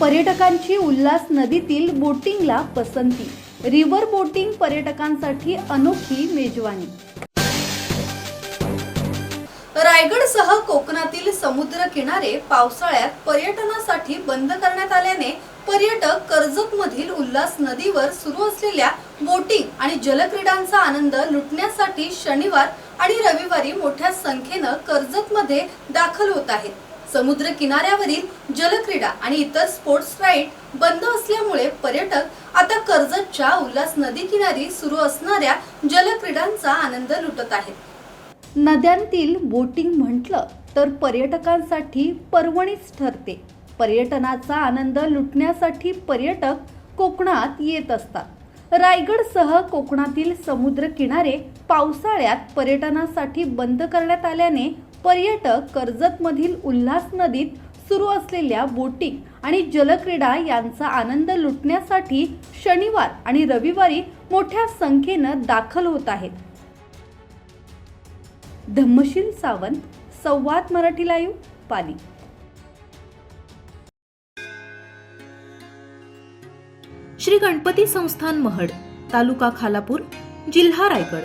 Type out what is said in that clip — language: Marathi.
पर्यटकांची उल्हास नदीतील बोटिंगला पसंती. रिव्हर बोटिंग पर्यटकांसाठी अनोखी मेजवानी. रायगडसह कोकणातील समुद्र किनारे पावसाळ्यात पर्यटनासाठी बंद करण्यात आल्याने पर्यटक कर्जत मधील उल्हास नदीवर सुरू असलेल्या बोटिंग आणि जलक्रीडांचा आनंद लुटण्यासाठी शनिवार आणि रविवारी मोठ्या संख्येनं कर्जत मध्ये दाखल होत आहेत. समुद्र किनाऱ्यावरील जलक्रीडा आणि इतर स्पोर्ट्स राईड बंद असल्यामुळे पर्यटक आता कर्जतच्या उल्हास नदी किनारी सुरू असणाऱ्या जलक्रीडांचा आनंद लुटत आहेत. नद्यांतील बोटिंग म्हटलं तर पर्यटकांसाठी पर्वणीच ठरते. पर्यटनाचा आनंद लुटण्यासाठी पर्यटक कोकणात येत असतात. रायगडसह कोकणातील समुद्र किनारे पावसाळ्यात पर्यटनासाठी बंद करण्यात आल्याने पर्यटक कर्जतमधील उल्हास नदीत सुरू असलेल्या बोटिंग आणि जलक्रीडा यांचा आनंद लुटण्यासाठी शनिवार आणि रविवारी मोठ्या संख्येनं दाखल होत आहेत. धम्मशील सावंत संवाद मराठी लाईव्ह पाली. श्री गणपती संस्थान महड तालुका खालापूर जिल्हा रायगड.